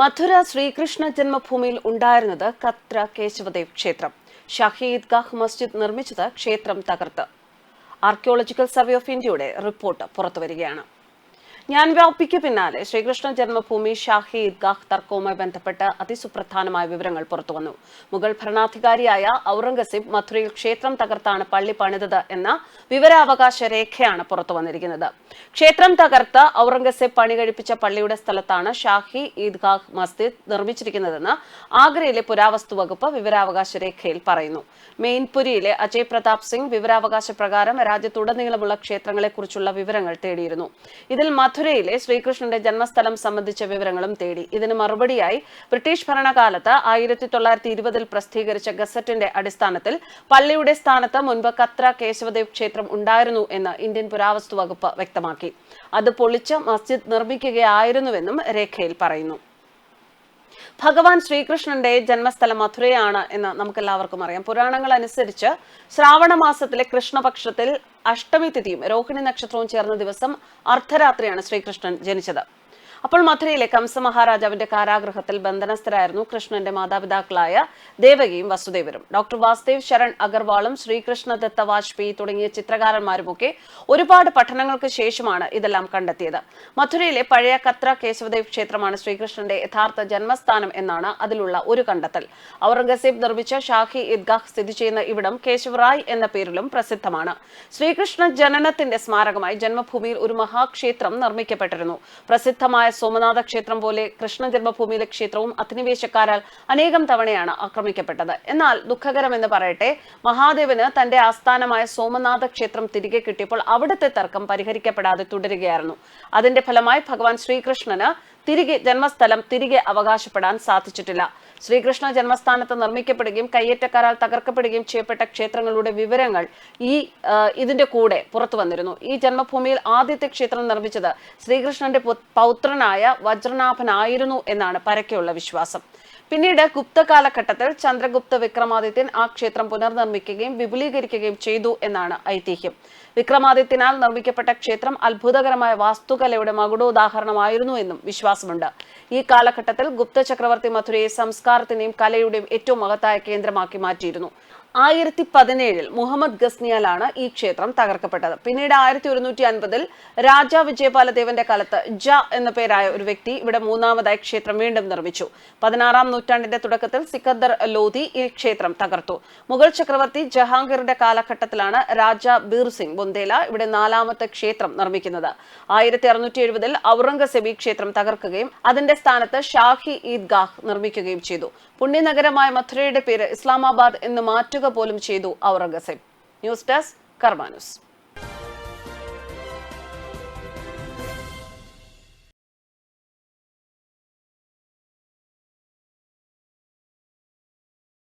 മധുര ശ്രീകൃഷ്ണ ജന്മഭൂമിയിൽ ഉണ്ടായിരുന്നത് കത്ര കേശവദേവ് ക്ഷേത്രം. ഷഹീദ് ഗാഹ് മസ്ജിദ് നിർമ്മിച്ചത് ക്ഷേത്രം തകർത്ത്. ആർക്കിയോളജിക്കൽ സർവേ ഓഫ് ഇന്ത്യയുടെ റിപ്പോർട്ട് പുറത്തുവരികയാണ്. ഞാൻ വ്യാപിക്ക് പിന്നാലെ. ശ്രീകൃഷ്ണ ജന്മഭൂമി ഷാഹി ഈദ്ഗാഹ് തർക്കവുമായി ബന്ധപ്പെട്ട് അതിസുപ്രധാനമായ വിവരങ്ങൾ പുറത്തുവന്നു മുഗൾ ഭരണാധികാരിയായ ഔറംഗസീബ് മഥുരയിൽ ക്ഷേത്രം തകർത്താണ് പള്ളി പണിതത് എന്ന വിവരാവകാശ രേഖയാണ് പുറത്തുവന്നിരിക്കുന്നത് ക്ഷേത്രം തകർത്ത് ഔറംഗസീബ് പണി കഴിപ്പിച്ച പള്ളിയുടെ സ്ഥലത്താണ് ഷാഹി ഈദ്ഗാഹ് മസ്ജിദ് നിർമ്മിച്ചിരിക്കുന്നതെന്ന് ആഗ്രയിലെ പുരാവസ്തു വകുപ്പ് വിവരാവകാശ രേഖയിൽ പറയുന്നു. മെയിൻപുരിയിലെ അജയ് പ്രതാപ് സിംഗ് വിവരാവകാശ പ്രകാരം രാജ്യത്തുടനീളമുള്ള ക്ഷേത്രങ്ങളെക്കുറിച്ചുള്ള വിവരങ്ങൾ തേടിയിരുന്നു. ഇതിൽ മഥുരയിലെ ശ്രീകൃഷ്ണന്റെ ജന്മസ്ഥലം സംബന്ധിച്ച വിവരങ്ങളും തേടി. ഇതിന് മറുപടിയായി ബ്രിട്ടീഷ് ഭരണകാലത്ത് ആയിരത്തി തൊള്ളായിരത്തി ഇരുപതിൽ പ്രസിദ്ധീകരിച്ച ഗസറ്റിന്റെ അടിസ്ഥാനത്തിൽ പള്ളിയുടെ സ്ഥാനത്ത് മുൻപ് കത്ര കേശവദേവ് ക്ഷേത്രം ഉണ്ടായിരുന്നു എന്ന് ഇന്ത്യൻ പുരാവസ്തു വകുപ്പ് വ്യക്തമാക്കി. അത് പൊളിച്ച് മസ്ജിദ് നിർമ്മിക്കുകയായിരുന്നുവെന്നും രേഖയിൽ പറയുന്നു. ഭഗവാൻ ശ്രീകൃഷ്ണന്റെ ജന്മസ്ഥലം മഥുരയാണ് എന്ന് നമുക്കെല്ലാവർക്കും അറിയാം. പുരാണങ്ങൾ അനുസരിച്ച് ശ്രാവണ മാസത്തിലെ കൃഷ്ണപക്ഷത്തിൽ അഷ്ടമി തിഥിയും രോഹിണി നക്ഷത്രവും ചേർന്ന ദിവസം അർദ്ധരാത്രിയാണ് ശ്രീകൃഷ്ണൻ ജനിച്ചത്. അപ്പോൾ മധുരയിലെ കംസ മഹാരാജാവിന്റെ കാരാഗൃഹത്തിൽ ബന്ധനസ്ഥരായിരുന്നു കൃഷ്ണന്റെ മാതാപിതാക്കളായ ദേവകിയും വസുദേവരും. ഡോക്ടർ വാസുദേവ് ശരൺ അഗർവാളും ശ്രീകൃഷ്ണ ദത്ത വാജ്പേയി തുടങ്ങിയ ചിത്രകാരന്മാരുമൊക്കെ ഒരുപാട് പഠനങ്ങൾക്ക് ശേഷമാണ് ഇതെല്ലാം കണ്ടെത്തിയത്. മധുരയിലെ പഴയ കത്ര കേശവദേവ് ക്ഷേത്രമാണ് ശ്രീകൃഷ്ണന്റെ യഥാർത്ഥ ജന്മസ്ഥാനം എന്നാണ് അതിലുള്ള ഒരു കണ്ടെത്തൽ. ഔറംഗസീബ് നിർമ്മിച്ച ഷാഹി ഇദ്ഗാഹ് സ്ഥിതി ചെയ്യുന്ന ഇവിടം കേശവറായ് എന്ന പേരിലും പ്രസിദ്ധമാണ്. ശ്രീകൃഷ്ണ ജനനത്തിന്റെ സ്മാരകമായി ജന്മഭൂമിയിൽ ഒരു മഹാക്ഷേത്രം നിർമ്മിക്കപ്പെട്ടിരുന്നു. പ്രസിദ്ധമായ സോമനാഥ ക്ഷേത്രം പോലെ കൃഷ്ണ ജന്മഭൂമിയിലെ ക്ഷേത്രവും അധിനിവേശക്കാരാൽ അനേകം തവണയാണ് ആക്രമിക്കപ്പെട്ടത്. എന്നാൽ ദുഃഖകരമെന്ന് പറയട്ടെ മഹാദേവന് തന്റെ ആസ്ഥാനമായ സോമനാഥ ക്ഷേത്രം തിരികെ കിട്ടിയപ്പോൾ അവിടുത്തെ തർക്കം പരിഹരിക്കപ്പെടാതെ തുടരുകയായിരുന്നു. അതിന്റെ ഫലമായി ഭഗവാൻ ശ്രീകൃഷ്ണന് തിരികെ ജന്മസ്ഥലം തിരികെ അവകാശപ്പെടാൻ സാധിച്ചിട്ടില്ല. ശ്രീകൃഷ്ണ ജന്മസ്ഥാനത്ത് നിർമ്മിക്കപ്പെടുകയും കയ്യേറ്റക്കാരാൽ തകർക്കപ്പെടുകയും ചെയ്യപ്പെട്ട ക്ഷേത്രങ്ങളുടെ വിവരങ്ങൾ ഈ ഇതിന്റെ കൂടെ പുറത്തു വന്നിരുന്നു. ഈ ജന്മഭൂമിയിൽ ആദ്യത്തെ ക്ഷേത്രം നിർമ്മിച്ചത് ശ്രീകൃഷ്ണന്റെ പൗത്രനായ വജ്രനാഭനായിരുന്നു എന്നാണ് പരക്കെയുള്ള വിശ്വാസം. പിന്നീട് ഗുപ്ത കാലഘട്ടത്തിൽ ചന്ദ്രഗുപ്ത വിക്രമാദിത്യൻ ആ ക്ഷേത്രം പുനർനിർമ്മിക്കുകയും വിപുലീകരിക്കുകയും ചെയ്തു എന്നാണ് ഐതിഹ്യം. വിക്രമാദിത്യനാൽ നിർമ്മിക്കപ്പെട്ട ക്ഷേത്രം അത്ഭുതകരമായ വാസ്തുകലയുടെ മകുടോദാഹരണമായിരുന്നു എന്നും വിശ്വാസമുണ്ട്. ഈ കാലഘട്ടത്തിൽ ഗുപ്ത ചക്രവർത്തി മധുരയെ സംസ്കാരത്തിന്റെയും കലയുടെയും ഏറ്റവും മഹത്തായ കേന്ദ്രമാക്കി മാറ്റിയിരുന്നു. ആയിരത്തി പതിനേഴിൽ മുഹമ്മദ് ഗസ്നിയാലാണ് ഈ ക്ഷേത്രം തകർക്കപ്പെട്ടത്. പിന്നീട് ആയിരത്തി ഒരുന്നൂറ്റി അൻപതിൽ രാജ വിജയപാലദേവന്റെ കാലത്ത് ജ എന്ന പേരായ ഒരു വ്യക്തി ഇവിടെ മൂന്നാമതായി ക്ഷേത്രം വീണ്ടും നിർമ്മിച്ചു. പതിനാറാം നൂറ്റാണ്ടിന്റെ തുടക്കത്തിൽ സിക്കന്ദർ ലോധി ഈ ക്ഷേത്രം തകർത്തു. മുഗൾ ചക്രവർത്തി ജഹാംഗീറിന്റെ കാലഘട്ടത്തിലാണ് രാജ ബീർ സിംഗ് ബുന്ദേല ഇവിടെ നാലാമത്തെ ക്ഷേത്രം നിർമ്മിക്കുന്നത്. ആയിരത്തി അറുന്നൂറ്റി എഴുപതിൽ ഔറംഗസെബി ക്ഷേത്രം തകർക്കുകയും അതിന്റെ സ്ഥാനത്ത് ഷാഹി ഈദ്ഗാഹ് നിർമ്മിക്കുകയും ചെയ്തു. പുണ്യനഗരമായ മഥുരയുടെ പേര് ഇസ്ലാമാബാദ് എന്ന് മാറ്റുക പോലും ചെയ്തു ഔറംഗസേബ്. News desk കർമാനുസ്